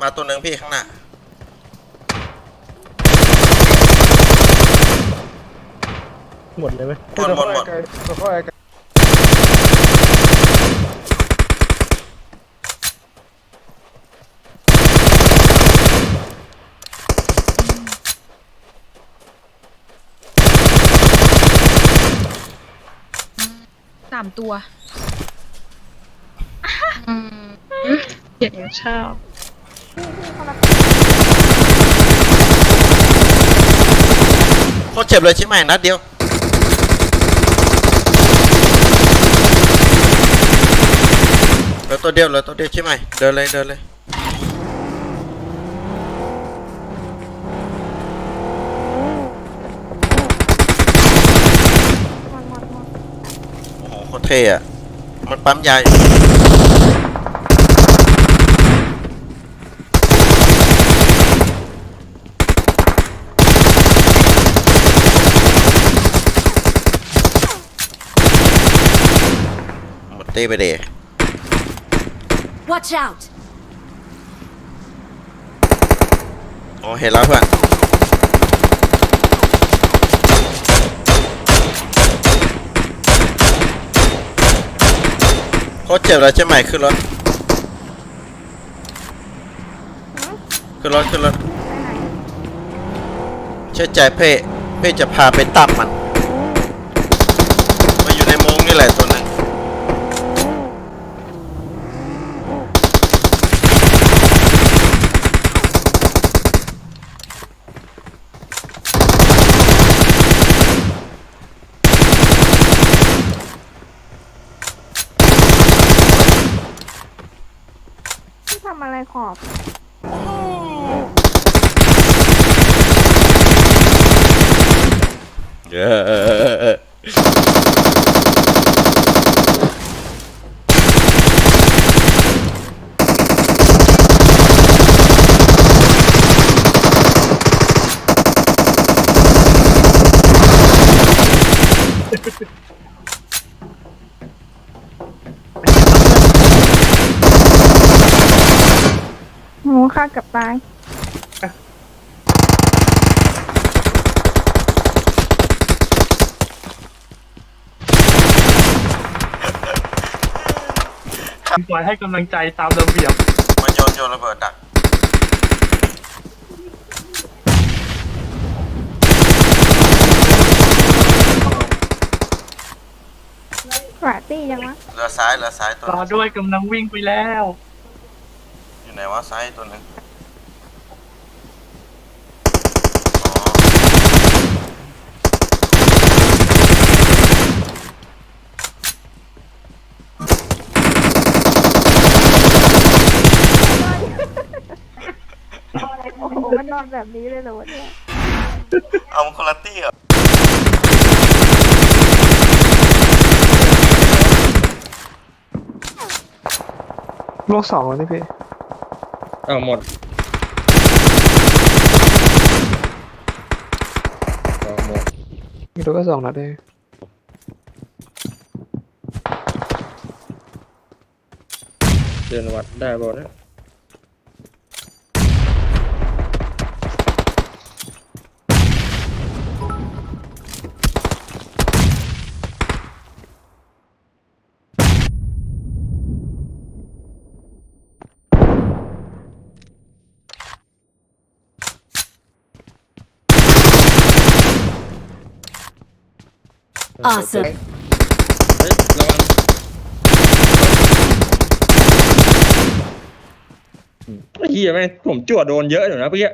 มาตัวหนึ่งพี่ข้างหน้า หมดเลยไหมหมดหมดหมด ค่อยๆไกลสามตัว เสียงชอบโคตรเจ็บเลยใช่ไหมนัดเดียว เหลือตัวเดียวเหลือตัวเดียวใช่ไหมเดินเลยเดินเลยโอ้โหโคตรเท่อะมันปั๊มยาอยู่ ต้ไปเด Watch out! โอ้เห็นแล้วเพื่อนโคตรเจ็บเลยใช่ไหมขึ้นรถขึ้นรถขึ้นรถเชื่อใจเพ่เพ่จะพาไปตับมันมาอยู่ในมุ้งนี่แหละตัวหนึง ที่ทำอะไรขอบเออเออเออเออ หมูฆ่ากับตาย ปล่อยให้กำลังใจตามระเบียบมันโยนโยนระเบิดดักกระตี้ยังวะ เรือซ้ายเรือซ้ายตัวหรอนึงด้วยกำลังวิ่งไปแล้วอยู่ไห นวะซ้ายตัวหนึงอ๋อโอ้โหมันนอนแบบนี้เลยเหรอวะเนี่ยเอามันคนละตี้เหรอโลกสองแล้วนี่พี่ เอาหมดเอาหมดมีตัวก็สองนัดเองเดินวัดได้บ่เนี่ย Awesome. เฮ้ยระวังไอ้เฮียแม่งผมจั่วโดนเยอะอยู่นะเมื่อกี้